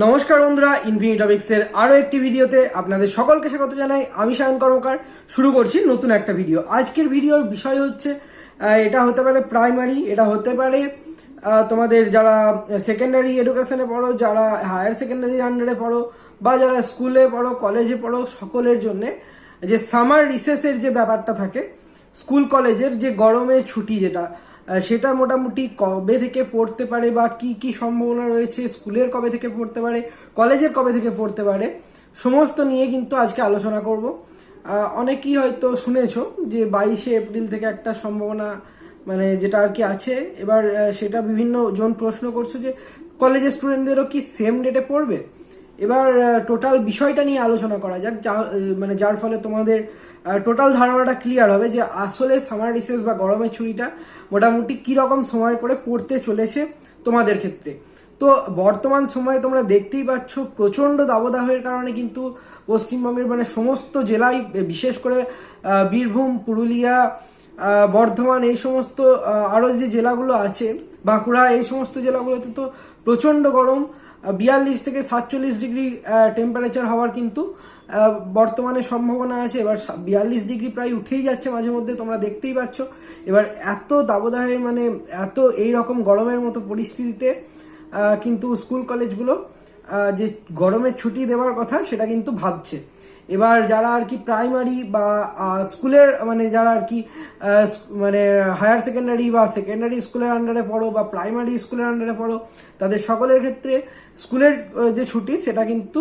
নমস্কার বন্ধুরা ইনফিনিটপিক্স এর আরও একটি ভিডিওতে আপনাদের সকলকে স্বাগত জানাই। আমি সায়ন কর্মকার। শুরু করছি নতুন একটা ভিডিও। আজকের ভিডিওর বিষয় হচ্ছে এটা হতে পারে প্রাইমারি এটা হতে পারে তোমাদের যারা সেকেন্ডারি এডুকেশনে পড়ো, যারা হায়ার সেকেন্ডারি আন্ডারে পড়ো, বা যারা স্কুলে পড়ো কলেজে পড়ো, সকলের জন্য যে সামার রিসেসের যে ব্যাপারটা থাকে স্কুল কলেজের যে গরমে ছুটি যেটা সেটা মোটামুটি কবে থেকে পড়তে পারে বা কি কি সম্ভাবনা রয়েছে, স্কুলের কবে থেকে পড়তে পারে, কলেজের কবে থেকে পড়তে পারে, সমস্ত নিয়ে কিন্তু আজকে আলোচনা করব। অনেকেই হয়তো শুনেছো যে বাইশে এপ্রিল থেকে একটা সম্ভাবনা মানে যেটা আর কি আছে। এবার সেটা বিভিন্ন জন প্রশ্ন করছ যে কলেজের স্টুডেন্টদেরও কি সেম ডেটে পড়বে? এবার টোটাল বিষয়টা নিয়ে আলোচনা করা যাক, যা মানে যার ফলে তোমাদের টোটাল ধারণাটা ক্লিয়ার হবে যে আসলে সামার রিসেস বা গরমের ছুটিটা মোটামুটি কি রকম সময় করে পড়তে চলেছে তোমাদের ক্ষেত্রে। তো বর্তমান সময়ে তোমরা দেখতেই পাচ্ছ প্রচণ্ড দাবদাহের কারণে কিন্তু পশ্চিমবঙ্গের মানে সমস্ত জেলায় বিশেষ করে বীরভূম পুরুলিয়া বর্ধমান এই সমস্ত আহ, আরও যে জেলাগুলো আছে বাঁকুড়া এই সমস্ত জেলাগুলোতে তো প্রচণ্ড গরম। বিয়াল্লিশ থেকে সাতচল্লিশ ডিগ্রি টেম্পারেচার হওয়ার কিন্তু বর্তমানে সম্ভাবনা আছে। এবার বিয়াল্লিশ ডিগ্রি প্রায় উঠেই যাচ্ছে মাঝে মধ্যে, তোমরা দেখতেই পাচ্ছ। এবার এত দাবদাহে মানে এত এই রকম গরমের মতো পরিস্থিতিতে কিন্তু স্কুল কলেজগুলো যে গরমের ছুটি দেওয়ার কথা, সেটা কিন্তু ভাবছে। এবার যারা আর কি প্রাইমারি বা স্কুলের মানে যারা আর কি মানে হায়ার সেকেন্ডারি বা সেকেন্ডারি স্কুলের আন্ডারে পড়ো বা প্রাইমারি স্কুলের আন্ডারে পড়ো, তাদের সকলের ক্ষেত্রে স্কুলের যে ছুটি, সেটা কিন্তু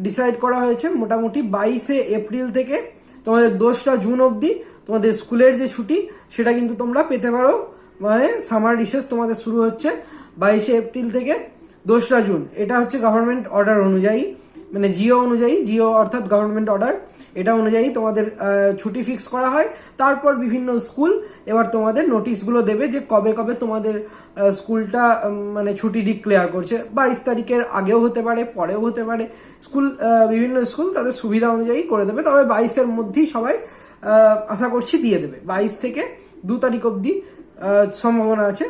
ডিসাইড করা হয়েছে মোটামুটি বাইশে এপ্রিল থেকে তোমাদের দোসরা জুন অবধি তোমাদের স্কুলের যে ছুটি, সেটা কিন্তু তোমরা পেতে পারো। মানে সামার রিসেস তোমাদের শুরু হচ্ছে বাইশে এপ্রিল থেকে দোসরা জুন। এটা হচ্ছে গভর্নমেন্ট অর্ডার অনুযায়ী। মানে জিও অনুযায়ী, জিও অর্থাৎ গভর্নমেন্ট অর্ডার এটা অনুযায়ী তোমাদের ছুটি ফিক্স করা হয়। তারপর বিভিন্ন স্কুল এবার তোমাদের নোটিশগুলো দেবে যে কবে কবে তোমাদের স্কুলটা মানে ছুটি ডিক্লেয়ার করছে। বাইশ তারিখের আগেও হতে পারে, পরেও হতে পারে। স্কুল বিভিন্ন স্কুল তাদের সুবিধা অনুযায়ী করে দেবে। তবে বাইশের মধ্যেই সবাই আশা করছি দিয়ে দেবে। বাইশ থেকে দু তারিখ অবধি সম্ভাবনা আছে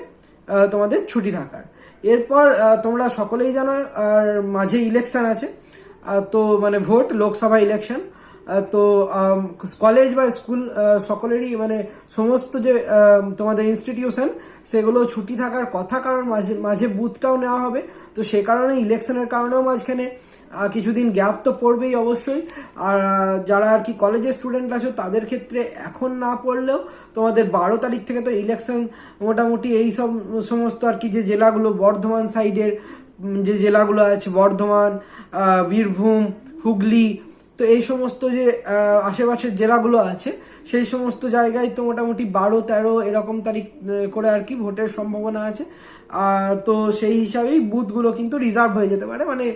তোমাদের ছুটি থাকার। এরপর তোমরা সকলেই জানো, আর মাঝে ইলেকশন আছে। তো মানে ভোট, লোকসভা ইলেকশন তো কলেজ বা স্কুল সকলেরই মানে সমস্ত যে তোমাদের ইনস্টিটিউশন সেগুলো ছুটি থাকার কথা, কারণ মাঝে মাঝে বুথটাও নেওয়া হবে। তো সে কারণে ইলেকশনের কারণেও মাঝখানে কিছুদিন গ্যাপ তো পড়বেই অবশ্যই। আর যারা আর কি কলেজের স্টুডেন্ট আছে, তাদের ক্ষেত্রে এখন না পড়লেও তোমাদের বারো তারিখ থেকে তো ইলেকশন মোটামুটি এই সব, সমস্ত আর কি যে জেলাগুলো, বর্ধমান সাইডের যে জেলাগুলো আছে, বর্ধমান বীরভূম, হুগলি, তো এই সমস্ত যে আশেপাশের জেলাগুলো আছে, সেই সমস্ত জায়গায় তো মোটামুটি বারো, তেরো এরকম তারিখ করে আর কি ভোটের সম্ভাবনা আছে। আর তো সেই হিসাবেই বুথগুলো কিন্তু রিজার্ভ হয়ে যেতে পারে মানে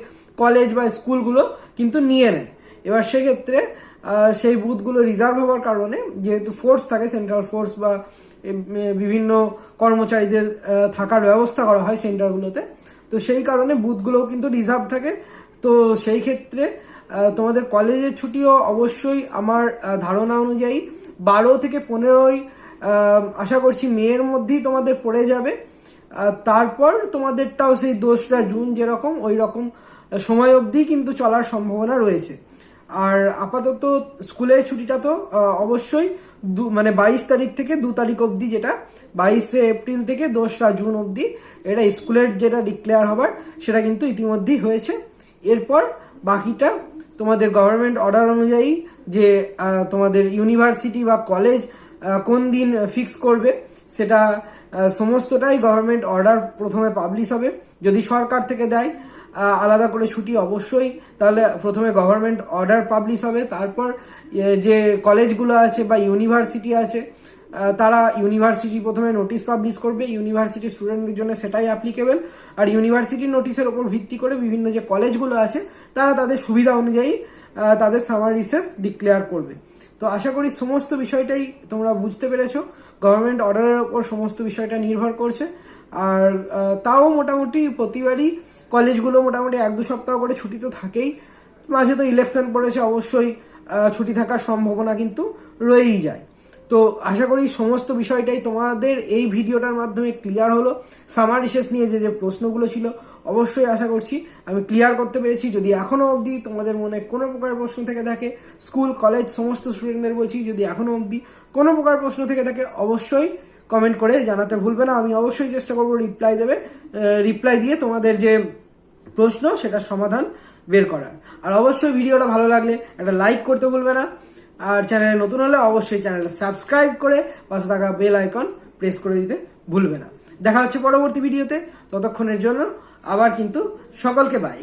কলেজ বা স্কুলগুলো কিন্তু নিয়ে নেয়। এবার সেক্ষেত্রে সেই বুথগুলো রিজার্ভ হওয়ার কারণে যেহেতু ফোর্স থাকে সেন্ট্রাল ফোর্স বা বিভিন্ন কর্মচারীদের থাকার ব্যবস্থা করা হয় সেন্টারগুলোতে তো সেই কারণে বুথগুলোও কিন্তু রিজার্ভ থাকে। তো সেই ক্ষেত্রে তোমাদের কলেজের ছুটিও অবশ্যই আমার ধারণা অনুযায়ী বারো থেকে পনেরোই আশা করছি মেয়ের মধ্যেই তোমাদের পড়ে যাবে। তারপর তোমাদেরটাও সেই দোসরা জুন যেরকম ওই রকম সময় অবধি কিন্তু চলার সম্ভাবনা রয়েছে। আর আপাতত স্কুলের ছুটিটা তো অবশ্যই দু মানে বাইশ তারিখ থেকে দু তারিখ অবধি যেটা, বাইশে এপ্রিল থেকে দোসরা জুন অবধি এটা স্কুলের যেটা ডিক্লেয়ার হবার, সেটা কিন্তু ইতিমধ্যেই হয়েছে। এরপর বাকিটা তোমাদের গভর্নমেন্ট অর্ডার অনুযায়ী যে তোমাদের ইউনিভার্সিটি বা কলেজ কোন দিন ফিক্স করবে, সেটা সমস্তটাই গভর্নমেন্ট অর্ডার প্রথমে পাবলিশ হবে। যদি সরকার থেকে দেয় আলাদা করে ছুটি অবশ্যই। তাহলে প্রথমে গভর্নমেন্ট অর্ডার পাবলিশ হবে, তারপর যে কলেজগুলো আছে বা ইউনিভার্সিটি আছে তারা ইউনিভার্সিটি প্রথমে নোটিশ পাবলিশ করবে। ইউনিভার্সিটি স্টুডেন্টদের জন্য সেটাই অ্যাপ্লিকেবল আর ইউনিভার্সিটির নোটিশের ওপর ভিত্তি করে বিভিন্ন যে কলেজগুলো আছে, তারা তাদের সুবিধা অনুযায়ী তাদের সামার রিসেস ডিক্লেয়ার করবে। তো আশা করি সমস্ত বিষয়টাই তোমরা বুঝতে পেরেছ। গভর্নমেন্ট অর্ডারের ওপর সমস্ত বিষয়টা নির্ভর করছে। আর তাও মোটামুটি প্রতিবারই কলেজগুলো মোটামুটি এক দু সপ্তাহ করে ছুটি তো থাকেই। মাঝে তো ইলেকশন পড়েছে, অবশ্যই ছুটি থাকার সম্ভাবনা কিন্তু রয়েই যায়। তো আশা করি সমস্ত বিষয়টাই তোমাদের এই ভিডিওটার মাধ্যমে ক্লিয়ার হলো। সামার রিসেস নিয়ে যে যে প্রশ্নগুলো ছিল, অবশ্যই আশা করছি আমি ক্লিয়ার করতে পেরেছি। যদি এখনও অবধি তোমাদের মনে কোনো প্রকার প্রশ্ন থেকে থাকে স্কুল কলেজ সমস্ত স্টুডেন্টদের বলছি, যদি এখনও অবধি কোনো প্রকার প্রশ্ন থেকে থাকে, অবশ্যই কমেন্ট করে জানাতে ভুলবে না। আমি অবশ্যই চেষ্টা করব রিপ্লাই দেবে। রিপ্লাই দিয়ে তোমাদের যে প্রশ্ন, সেটার সমাধান বের করার। আর অবশ্যই ভিডিওটা ভালো লাগলে একটা লাইক করতে ভুলবে না। আর চ্যানেলে নতুন হলে অবশ্যই চ্যানেলটা সাবস্ক্রাইব করে পাশে থাকা বেল আইকন প্রেস করে দিতে ভুলবে না। দেখা হচ্ছে পরবর্তী ভিডিওতে ততক্ষণের জন্য আবার কিন্তু সকলকে বাই